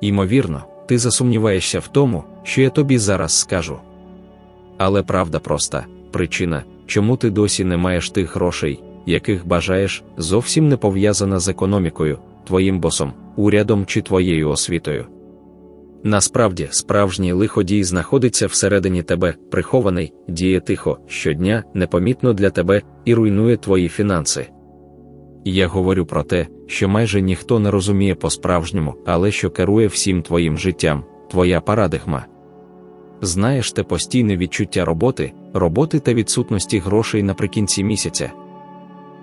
Ймовірно, ти засумніваєшся в тому, що я тобі зараз скажу. Але правда проста причина, чому ти досі не маєш тих грошей, яких бажаєш, зовсім не пов'язана з економікою, твоїм босом, урядом чи твоєю освітою. Насправді, справжній лиходій знаходиться всередині тебе, прихований, діє тихо, щодня, непомітно для тебе і руйнує твої фінанси. Я говорю про те, що майже ніхто не розуміє по-справжньому, але що керує всім твоїм життям, твоя парадигма. Знаєш те постійне відчуття роботи, роботи та відсутності грошей наприкінці місяця.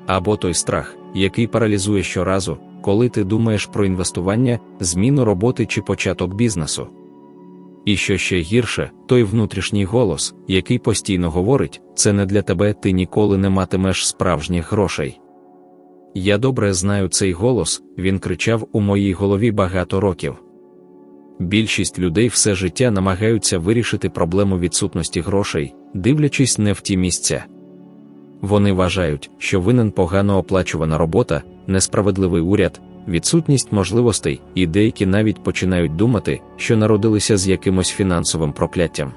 Або той страх, який паралізує щоразу, коли ти думаєш про інвестування, зміну роботи чи початок бізнесу. І що ще гірше, той внутрішній голос, який постійно говорить, це не для тебе, ти ніколи не матимеш справжніх грошей. Я добре знаю цей голос, він кричав у моїй голові багато років. Більшість людей все життя намагаються вирішити проблему відсутності грошей, дивлячись не в ті місця. Вони вважають, що винен погано оплачувана робота, несправедливий уряд, відсутність можливостей, і деякі навіть починають думати, що народилися з якимось фінансовим прокляттям.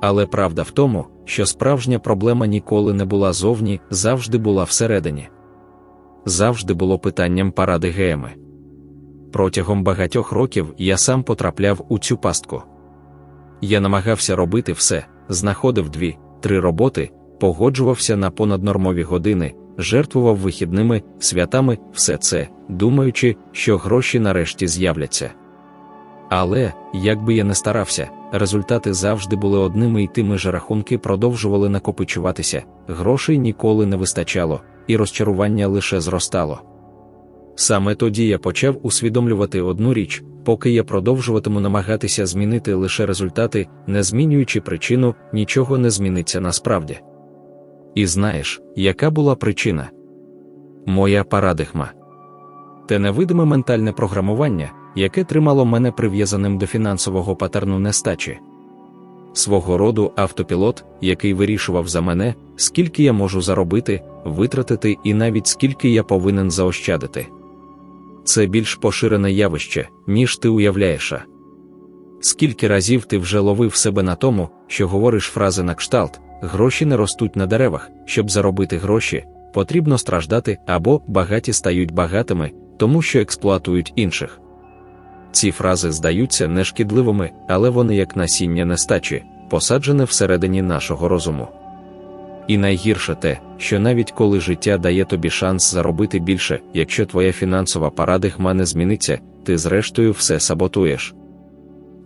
Але правда в тому, що справжня проблема ніколи не була зовні, завжди була всередині. Завжди було питанням паради геми. Протягом багатьох років я сам потрапляв у цю пастку. Я намагався робити все, знаходив дві, три роботи, погоджувався на понаднормові години, жертвував вихідними, святами, все це, думаючи, що гроші нарешті з'являться. Але, як би я не старався, результати завжди були одними і тими ж рахунки продовжували накопичуватися, грошей ніколи не вистачало, і розчарування лише зростало. Саме тоді я почав усвідомлювати одну річ, поки я продовжуватиму намагатися змінити лише результати, не змінюючи причину, нічого не зміниться насправді. І знаєш, яка була причина? Моя парадигма. Те невидиме ментальне програмування, яке тримало мене прив'язаним до фінансового патерну нестачі. Свого роду автопілот, який вирішував за мене, скільки я можу заробити, витратити і навіть скільки я повинен заощадити. Це більш поширене явище, ніж ти уявляєш. Скільки разів ти вже ловив себе на тому, що говориш фрази на кшталт, гроші не ростуть на деревах, щоб заробити гроші, потрібно страждати або багаті стають багатими, тому що експлуатують інших. Ці фрази здаються нешкідливими, але вони як насіння нестачі, посаджене всередині нашого розуму. І найгірше те, що навіть коли життя дає тобі шанс заробити більше, якщо твоя фінансова парадигма не зміниться, ти зрештою все саботуєш.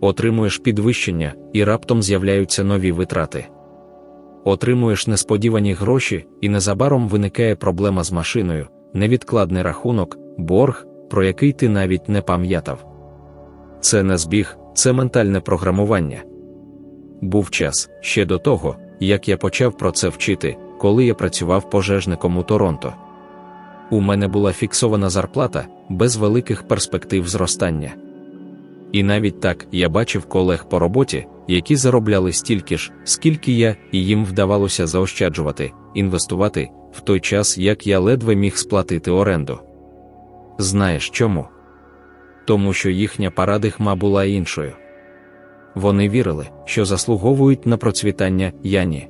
Отримуєш підвищення, і раптом з'являються нові витрати. Отримуєш несподівані гроші, і незабаром виникає проблема з машиною, невідкладний рахунок, борг, про який ти навіть не пам'ятав. Це не збіг, це ментальне програмування. Був час ще до того, як я почав про це вчити, коли я працював пожежником у Торонто. У мене була фіксована зарплата без великих перспектив зростання. І навіть так я бачив колег по роботі, які заробляли стільки ж, скільки я, і їм вдавалося заощаджувати, інвестувати, в той час як я ледве міг сплатити оренду. Знаєш чому? Тому що їхня парадигма була іншою. Вони вірили, що заслуговують на процвітання Яні.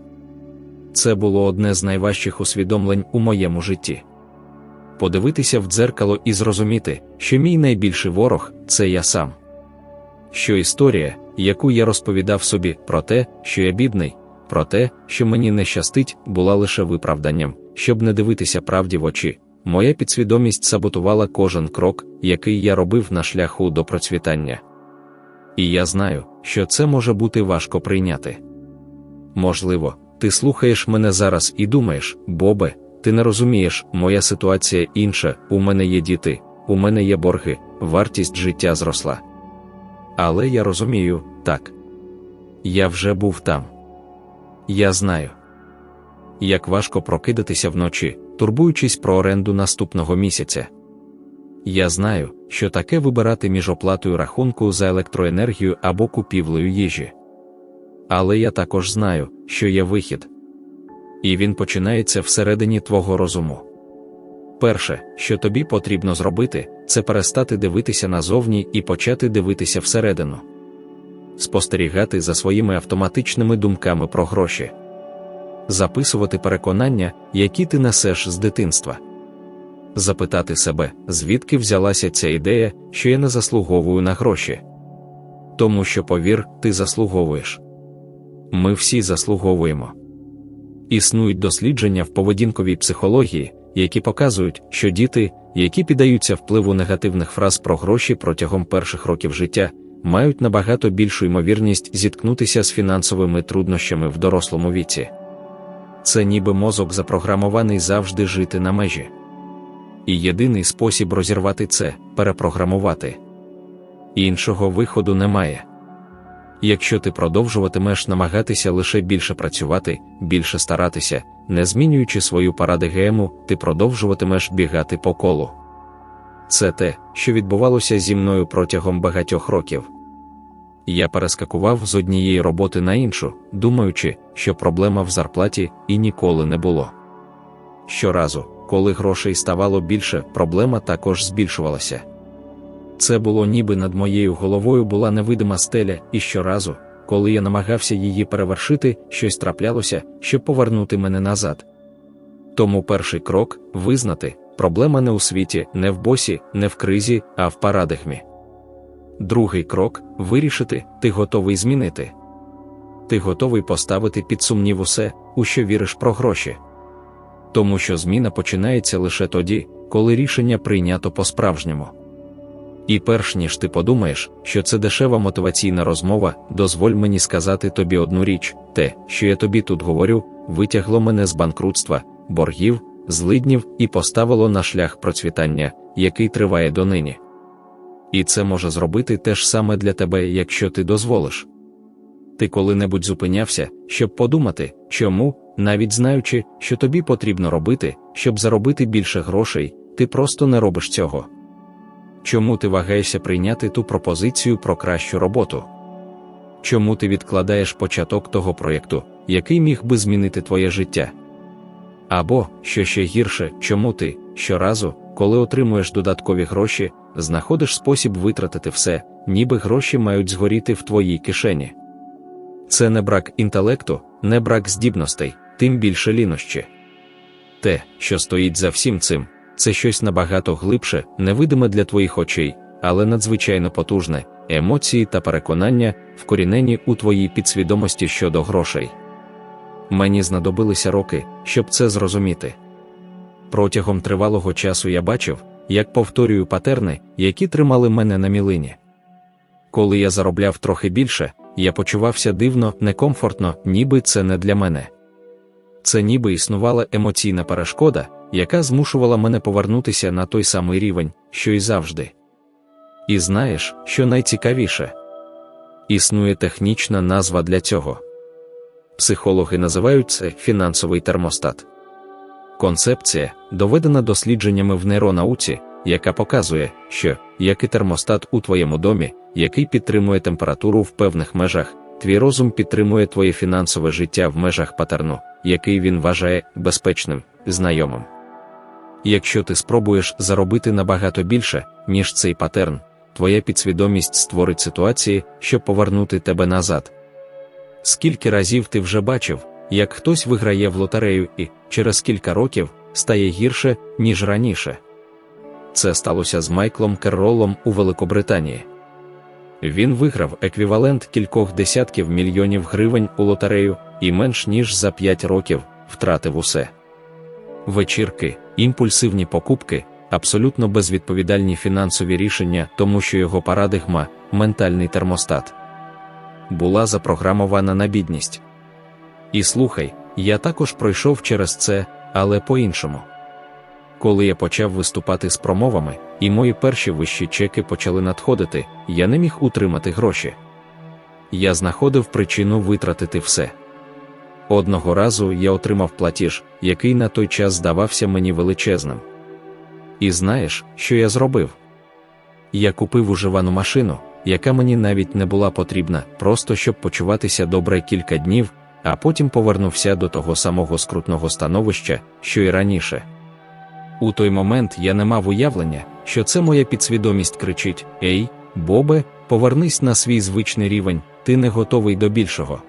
Це було одне з найважчих усвідомлень у моєму житті. Подивитися в дзеркало і зрозуміти, що мій найбільший ворог це я сам. Що історія, яку я розповідав собі про те, що я бідний, про те, що мені не щастить, була лише виправданням, щоб не дивитися правді в очі. Моя підсвідомість саботувала кожен крок, який я робив на шляху до процвітання. І я знаю, що це може бути важко прийняти. Можливо, ти слухаєш мене зараз і думаєш, Бобе, ти не розумієш, моя ситуація інша, у мене є діти, у мене є борги, вартість життя зросла. Але я розумію, так. Я вже був там. Я знаю, як важко прокидатися вночі, турбуючись про оренду наступного місяця. Я знаю, що таке вибирати між оплатою рахунку за електроенергію або купівлею їжі. Але я також знаю, що є вихід. І він починається всередині твого розуму. Перше, що тобі потрібно зробити, це перестати дивитися назовні і почати дивитися всередину, спостерігати за своїми автоматичними думками про гроші, записувати переконання, які ти несеш з дитинства, запитати себе, звідки взялася ця ідея, що я не заслуговую на гроші. Тому що, повір, ти заслуговуєш. Ми всі заслуговуємо. Існують дослідження в поведінковій психології, які показують, що діти, які піддаються впливу негативних фраз про гроші протягом перших років життя, мають набагато більшу ймовірність зіткнутися з фінансовими труднощами в дорослому віці. Це ніби мозок запрограмований завжди жити на межі. І єдиний спосіб розірвати це перепрограмувати. Іншого виходу немає. Якщо ти продовжуватимеш намагатися лише більше працювати, більше старатися, не змінюючи свою парадигему, ти продовжуватимеш бігати по колу. Це те, що відбувалося зі мною протягом багатьох років. Я перескакував з однієї роботи на іншу, думаючи, що проблема в зарплаті і ніколи не було. Щоразу, коли грошей ставало більше, проблема також збільшувалася. Це було ніби над моєю головою була невидима стеля, і щоразу, коли я намагався її перевершити, щось траплялося, щоб повернути мене назад. Тому перший крок визнати, проблема не у світі, не в босі, не в кризі, а в парадигмі. Другий крок вирішити, ти готовий змінити. Ти готовий поставити під сумнів усе, у що віриш про гроші. Тому що зміна починається лише тоді, коли рішення прийнято по-справжньому. І перш ніж ти подумаєш, що це дешева мотиваційна розмова, дозволь мені сказати тобі одну річ: те, що я тобі тут говорю, витягло мене з банкрутства, боргів, злиднів і поставило на шлях процвітання, який триває донині. І це може зробити те ж саме для тебе, якщо ти дозволиш. Ти коли-небудь зупинявся, щоб подумати, чому, навіть знаючи, що тобі потрібно робити, щоб заробити більше грошей, ти просто не робиш цього. Чому ти вагаєшся прийняти ту пропозицію про кращу роботу? Чому ти відкладаєш початок того проєкту, який міг би змінити твоє життя? Або, що ще гірше, чому ти щоразу, коли отримуєш додаткові гроші, знаходиш спосіб витратити все, ніби гроші мають згоріти в твоїй кишені? Це не брак інтелекту, не брак здібностей, тим більше лінощі. Те, що стоїть за всім цим, це щось набагато глибше, невидиме для твоїх очей, але надзвичайно потужне, емоції та переконання, вкорінені у твоїй підсвідомості щодо грошей. Мені знадобилися роки, щоб це зрозуміти. Протягом тривалого часу я бачив, як повторюю патерни, які тримали мене на мілині. Коли я заробляв трохи більше, я почувався дивно, некомфортно, ніби це не для мене. Це ніби існувала емоційна перешкода, яка змушувала мене повернутися на той самий рівень, що й завжди. І знаєш, що найцікавіше існує технічна назва для цього. Психологи називають це фінансовий термостат. Концепція, доведена дослідженнями в нейронауці, яка показує, що, як і термостат у твоєму домі, який підтримує температуру в певних межах, твій розум підтримує твоє фінансове життя в межах патерну, який він вважає безпечним, знайомим. Якщо ти спробуєш заробити набагато більше, ніж цей патерн, твоя підсвідомість створить ситуації, щоб повернути тебе назад. Скільки разів ти вже бачив, як хтось виграє в лотерею і, через кілька років, стає гірше, ніж раніше. Це сталося з Майклом Керролом у Великобританії. Він виграв еквівалент кількох десятків мільйонів гривень у лотерею і менш ніж за 5 років втратив усе. Вечірки, імпульсивні покупки, абсолютно безвідповідальні фінансові рішення, тому що його парадигма, ментальний термостат, була запрограмована на бідність. І слухай, я також пройшов через це, але по-іншому. Коли я почав виступати з промовами, і мої перші вищі чеки почали надходити, я не міг утримати гроші. Я знаходив причину витратити все. Одного разу я отримав платіж, який на той час здавався мені величезним. І знаєш, що я зробив? Я купив уживану машину, яка мені навіть не була потрібна, просто щоб почуватися добре кілька днів, а потім повернувся до того самого скрутного становища, що й раніше. У той момент я не мав уявлення, що це моя підсвідомість кричить: Ей, Бобе, повернись на свій звичний рівень, ти не готовий до більшого.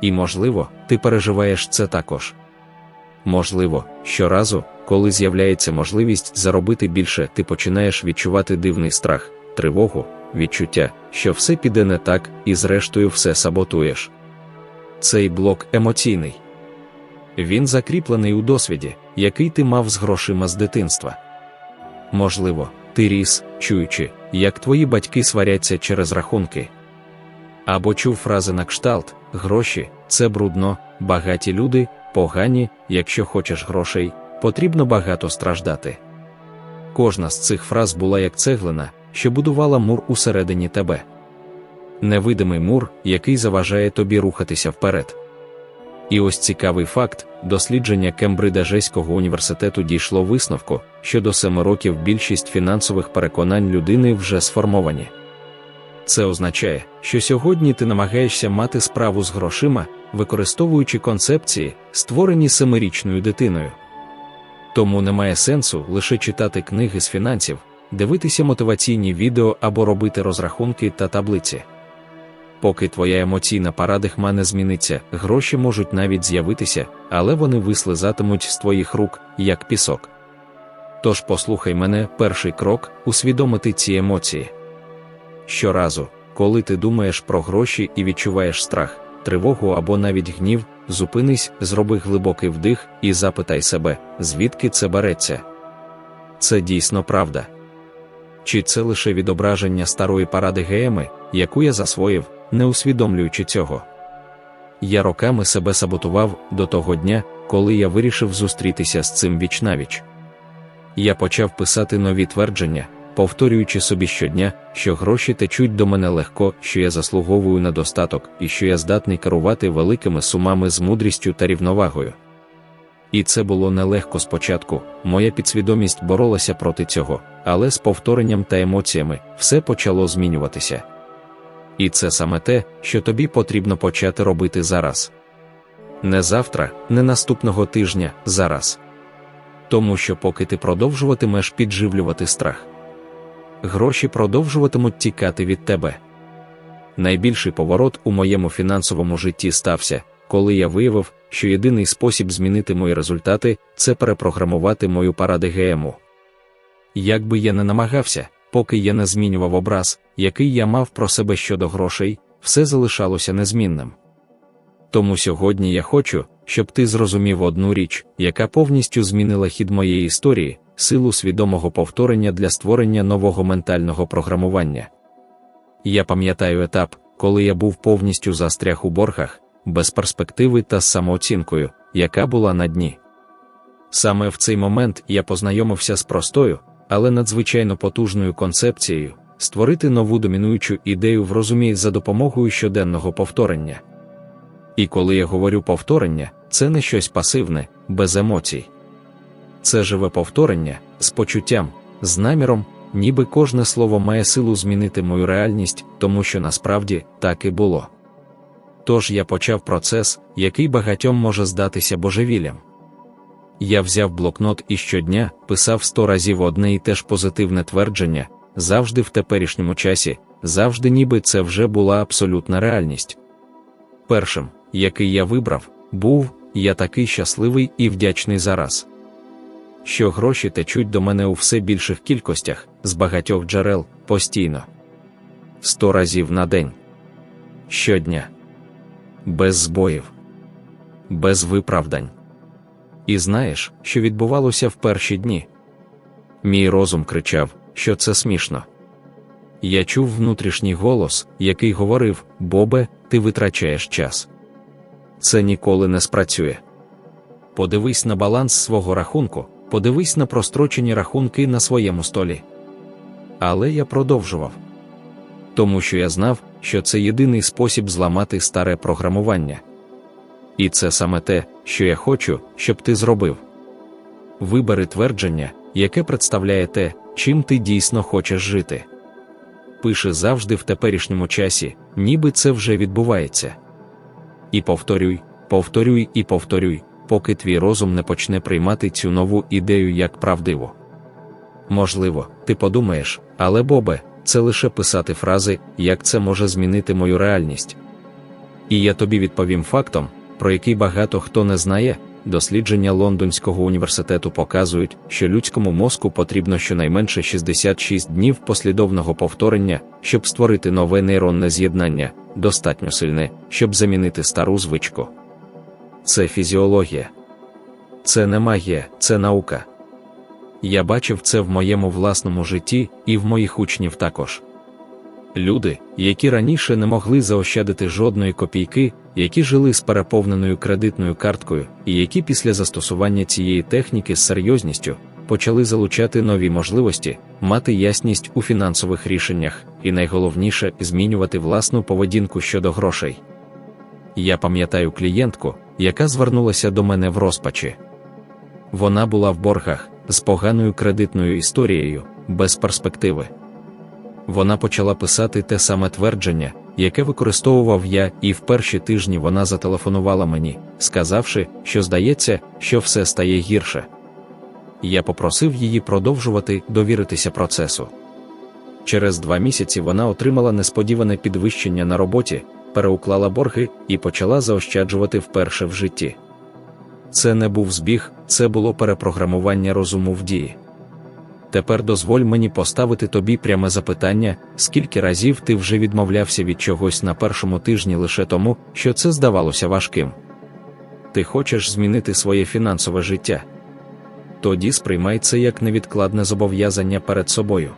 І, можливо, ти переживаєш це також. Можливо, щоразу, коли з'являється можливість заробити більше, ти починаєш відчувати дивний страх, тривогу, відчуття, що все піде не так, і зрештою все саботуєш. Цей блок емоційний. Він закріплений у досвіді, який ти мав з грошима з дитинства. Можливо, ти ріс, чуючи, як твої батьки сваряться через рахунки. Або чув фрази на кшталт, гроші це брудно, багаті люди, погані, якщо хочеш грошей, потрібно багато страждати. Кожна з цих фраз була як цеглина, що будувала мур усередині тебе. Невидимий мур, який заважає тобі рухатися вперед. І ось цікавий факт: дослідження Кембриджейського університету дійшло висновку, що до семи років більшість фінансових переконань людини вже сформовані. Це означає, що сьогодні ти намагаєшся мати справу з грошима, використовуючи концепції, створені семирічною дитиною. Тому немає сенсу лише читати книги з фінансів, дивитися мотиваційні відео або робити розрахунки та таблиці. Поки твоя емоційна парадигма не зміниться, гроші можуть навіть з'явитися, але вони вислизатимуть з твоїх рук, як пісок. Тож послухай мене, перший крок усвідомити ці емоції. Щоразу, коли ти думаєш про гроші і відчуваєш страх, тривогу або навіть гнів, зупинись, зроби глибокий вдих і запитай себе, звідки це береться. Це дійсно правда. Чи це лише відображення старої паради гееми, яку я засвоїв, не усвідомлюючи цього? Я роками себе саботував до того дня, коли я вирішив зустрітися з цим вічнавіч. Я почав писати нові твердження, повторюючи собі щодня, що гроші течуть до мене легко, що я заслуговую на достаток і що я здатний керувати великими сумами з мудрістю та рівновагою. І це було нелегко спочатку, моя підсвідомість боролася проти цього, але з повторенням та емоціями все почало змінюватися. І це саме те, що тобі потрібно почати робити зараз. Не завтра, не наступного тижня, зараз. Тому що поки ти продовжуватимеш підживлювати страх, гроші продовжуватимуть тікати від тебе. Найбільший поворот у моєму фінансовому житті стався, коли я виявив, що єдиний спосіб змінити мої результати це перепрограмувати мою парадигему. Як би я не намагався, поки я не змінював образ, який я мав про себе щодо грошей, все залишалося незмінним. Тому сьогодні я хочу, щоб ти зрозумів одну річ, яка повністю змінила хід моєї історії, силу свідомого повторення для створення нового ментального програмування. Я пам'ятаю етап, коли я був повністю застряг у боргах, без перспективи та з самооцінкою, яка була на дні. Саме в цей момент я познайомився з простою, але надзвичайно потужною концепцією створити нову домінуючу ідею в розумі за допомогою щоденного повторення. І коли я говорю повторення, це не щось пасивне, без емоцій. Це живе повторення з почуттям, з наміром, ніби кожне слово має силу змінити мою реальність, тому що насправді так і було. Тож я почав процес, який багатьом може здатися божевіллям. Я взяв блокнот і щодня писав сто разів одне і теж позитивне твердження, завжди в теперішньому часі, завжди, ніби це вже була абсолютна реальність. Першим, який я вибрав, був я такий щасливий і вдячний зараз. Що гроші течуть до мене у все більших кількостях, з багатьох джерел, постійно. Сто разів на день. Щодня. Без збоїв, без виправдань. І знаєш, що відбувалося в перші дні? Мій розум кричав, що це смішно. Я чув внутрішній голос, який говорив: Бобе, ти витрачаєш час. Це ніколи не спрацює. Подивись на баланс свого рахунку, подивись на прострочені рахунки на своєму столі. Але я продовжував. Тому що я знав, що це єдиний спосіб зламати старе програмування. І це саме те, що я хочу, щоб ти зробив. Вибери твердження, яке представляє те, чим ти дійсно хочеш жити. Пиши завжди в теперішньому часі, ніби це вже відбувається. І повторюй, повторюй і повторюй, поки твій розум не почне приймати цю нову ідею як правдиву. Можливо, ти подумаєш, але Бобе, це лише писати фрази, як це може змінити мою реальність. І я тобі відповім фактом, про який багато хто не знає. Дослідження Лондонського університету показують, що людському мозку потрібно щонайменше 66 днів послідовного повторення, щоб створити нове нейронне з'єднання, достатньо сильне, щоб замінити стару звичку. Це фізіологія. Це не магія, це наука. Я бачив це в моєму власному житті і в моїх учнів також. Люди, які раніше не могли заощадити жодної копійки, які жили з переповненою кредитною карткою, і які після застосування цієї техніки з серйозністю почали залучати нові можливості, мати ясність у фінансових рішеннях, і найголовніше змінювати власну поведінку щодо грошей. Я пам'ятаю клієнтку, яка звернулася до мене в розпачі. Вона була в боргах з поганою кредитною історією, без перспективи. Вона почала писати те саме твердження, яке використовував я, і в перші тижні вона зателефонувала мені, сказавши, що здається, що все стає гірше. Я попросив її продовжувати довіритися процесу. Через два місяці вона отримала несподіване підвищення на роботі, переуклала борги і почала заощаджувати вперше в житті. Це не був збіг, це було перепрограмування розуму в дії. Тепер дозволь мені поставити тобі пряме запитання, скільки разів ти вже відмовлявся від чогось на першому тижні лише тому, що це здавалося важким. Ти хочеш змінити своє фінансове життя. Тоді сприймай це як невідкладне зобов'язання перед собою.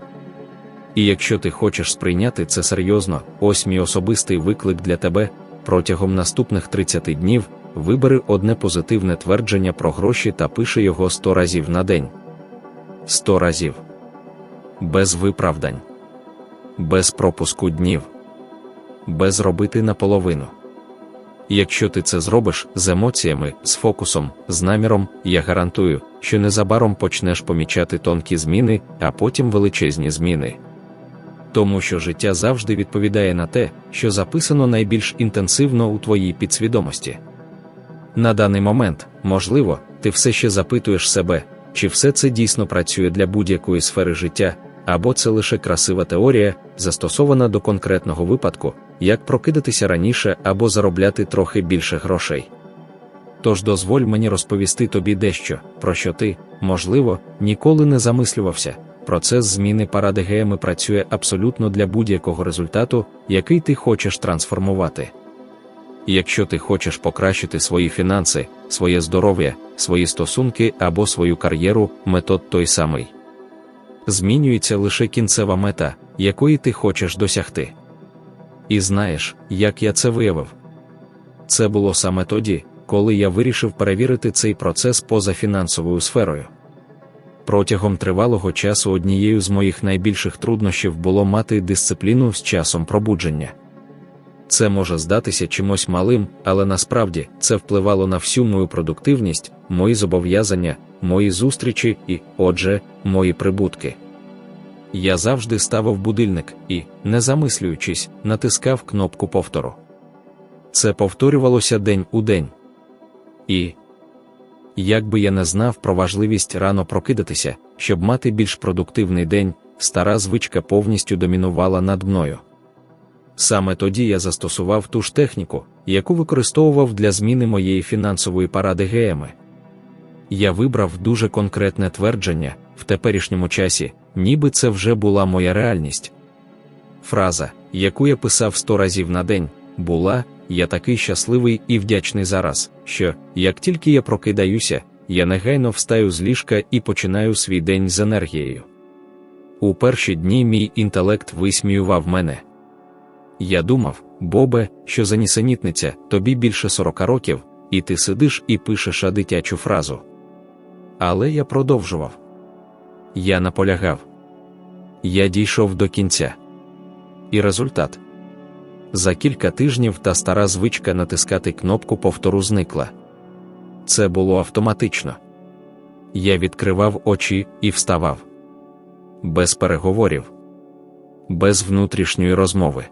І якщо ти хочеш сприйняти це серйозно, ось мій особистий виклик для тебе протягом наступних 30 днів вибери одне позитивне твердження про гроші та пиши його 100 разів на день. 100 разів. Без виправдань. Без пропуску днів. Без робити наполовину. Якщо ти це зробиш з емоціями, з фокусом, з наміром, я гарантую, що незабаром почнеш помічати тонкі зміни, а потім величезні зміни. Тому що життя завжди відповідає на те, що записано найбільш інтенсивно у твоїй підсвідомості. На даний момент, можливо, ти все ще запитуєш себе, чи все це дійсно працює для будь-якої сфери життя, або це лише красива теорія, застосована до конкретного випадку, як прокидатися раніше або заробляти трохи більше грошей. Тож дозволь мені розповісти тобі дещо, про що ти, можливо, ніколи не замислювався. Процес зміни парадигеми працює абсолютно для будь-якого результату, який ти хочеш трансформувати. Якщо ти хочеш покращити свої фінанси, своє здоров'я, свої стосунки або свою кар'єру, метод той самий. Змінюється лише кінцева мета, якої ти хочеш досягти. І знаєш, як я це виявив? Це було саме тоді, коли я вирішив перевірити цей процес поза фінансовою сферою. Протягом тривалого часу однією з моїх найбільших труднощів було мати дисципліну з часом пробудження. Це може здатися чимось малим, але насправді це впливало на всю мою продуктивність, мої зобов'язання, мої зустрічі і, отже, мої прибутки. Я завжди ставив будильник і, не замислюючись, натискав кнопку повтору. Це повторювалося день у день. І якби я не знав про важливість рано прокидатися, щоб мати більш продуктивний день, стара звичка повністю домінувала над мною. Саме тоді я застосував ту ж техніку, яку використовував для зміни моєї фінансової парадигеми. Я вибрав дуже конкретне твердження в теперішньому часі, ніби це вже була моя реальність. Фраза, яку я писав сто разів на день, була Я такий щасливий і вдячний зараз, що, як тільки я прокидаюся, я негайно встаю з ліжка і починаю свій день з енергією. У перші дні мій інтелект висміював мене. Я думав, Бобе, що за нісенітниця, тобі більше сорока років, і ти сидиш і пишеш а дитячу фразу. Але я продовжував. Я наполягав. Я дійшов до кінця. І результат за кілька тижнів та стара звичка натискати кнопку повтору зникла. Це було автоматично. Я відкривав очі і вставав. Без переговорів, без внутрішньої розмови.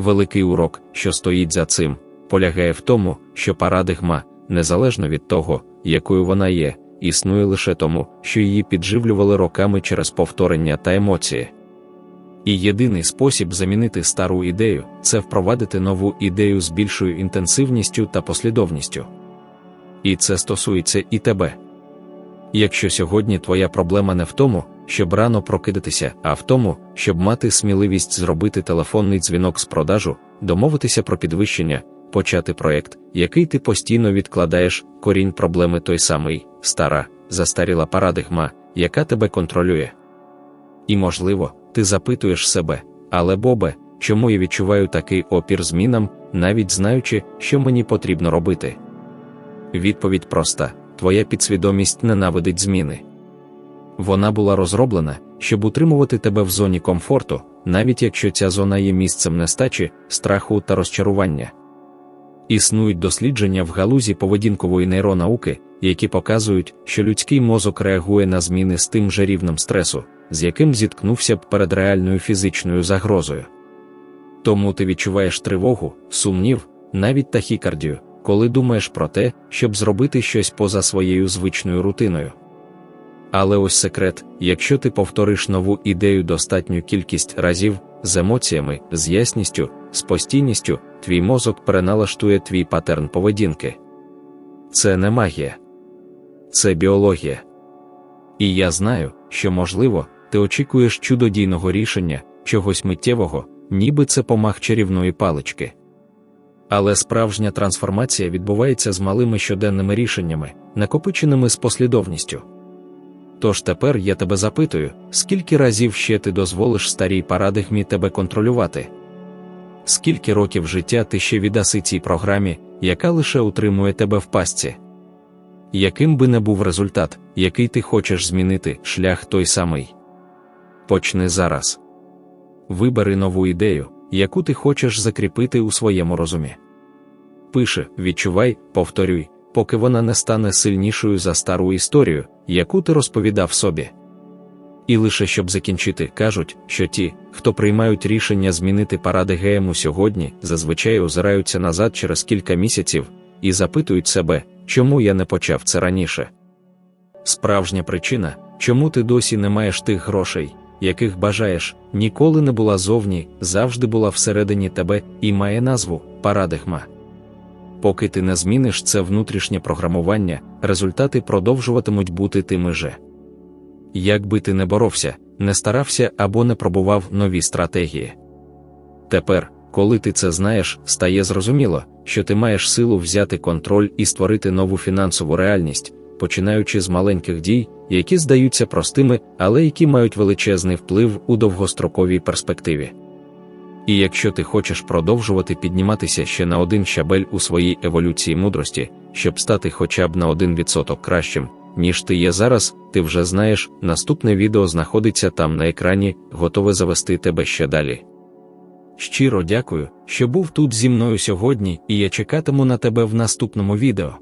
Великий урок, що стоїть за цим, полягає в тому, що парадигма, незалежно від того, якою вона є, існує лише тому, що її підживлювали роками через повторення та емоції. І єдиний спосіб замінити стару ідею це впровадити нову ідею з більшою інтенсивністю та послідовністю. І це стосується і тебе. Якщо сьогодні твоя проблема не в тому, щоб рано прокидатися, а в тому, щоб мати сміливість зробити телефонний дзвінок з продажу, домовитися про підвищення, почати проєкт, який ти постійно відкладаєш, корінь проблеми той самий, стара, застаріла парадигма, яка тебе контролює. І, можливо, ти запитуєш себе, але Бобе, чому я відчуваю такий опір змінам, навіть знаючи, що мені потрібно робити? Відповідь проста: твоя підсвідомість ненавидить зміни. Вона була розроблена, щоб утримувати тебе в зоні комфорту, навіть якщо ця зона є місцем нестачі, страху та розчарування. Існують дослідження в галузі поведінкової нейронауки, які показують, що людський мозок реагує на зміни з тим же рівнем стресу, з яким зіткнувся б перед реальною фізичною загрозою. Тому ти відчуваєш тривогу, сумнів, навіть тахікардію, коли думаєш про те, щоб зробити щось поза своєю звичною рутиною. Але ось секрет: якщо ти повториш нову ідею достатню кількість разів з емоціями, з ясністю, з постійністю, твій мозок переналаштує твій патерн поведінки. Це не магія, це біологія. І я знаю, що, можливо, ти очікуєш чудодійного рішення, чогось миттєвого, ніби це помах чарівної палички. Але справжня трансформація відбувається з малими щоденними рішеннями, накопиченими з послідовністю. Тож тепер я тебе запитую, скільки разів ще ти дозволиш старій парадигмі тебе контролювати? Скільки років життя ти ще віддаси цій програмі, яка лише утримує тебе в пастці? Яким би не був результат, який ти хочеш змінити, шлях той самий? Почни зараз. Вибери нову ідею, яку ти хочеш закріпити у своєму розумі. Пиши, відчувай, повторюй, поки вона не стане сильнішою за стару історію, яку ти розповідав собі. І лише щоб закінчити, кажуть, що ті, хто приймають рішення змінити паради парадигему сьогодні, зазвичай озираються назад через кілька місяців і запитують себе, чому я не почав це раніше. Справжня причина, чому ти досі не маєш тих грошей, яких бажаєш, ніколи не була зовні, завжди була всередині тебе і має назву парадигма. Поки ти не зміниш це внутрішнє програмування, результати продовжуватимуть бути тими же. Як би ти не боровся, не старався або не пробував нові стратегії. Тепер, коли ти це знаєш, стає зрозуміло, що ти маєш силу взяти контроль і створити нову фінансову реальність, починаючи з маленьких дій, які здаються простими, але які мають величезний вплив у довгостроковій перспективі. І якщо ти хочеш продовжувати підніматися ще на один щабель у своїй еволюції мудрості, щоб стати хоча б на один відсоток кращим, ніж ти є зараз, ти вже знаєш, наступне відео знаходиться там на екрані, готове завести тебе ще далі. Щиро дякую, що був тут зі мною сьогодні, і я чекатиму на тебе в наступному відео.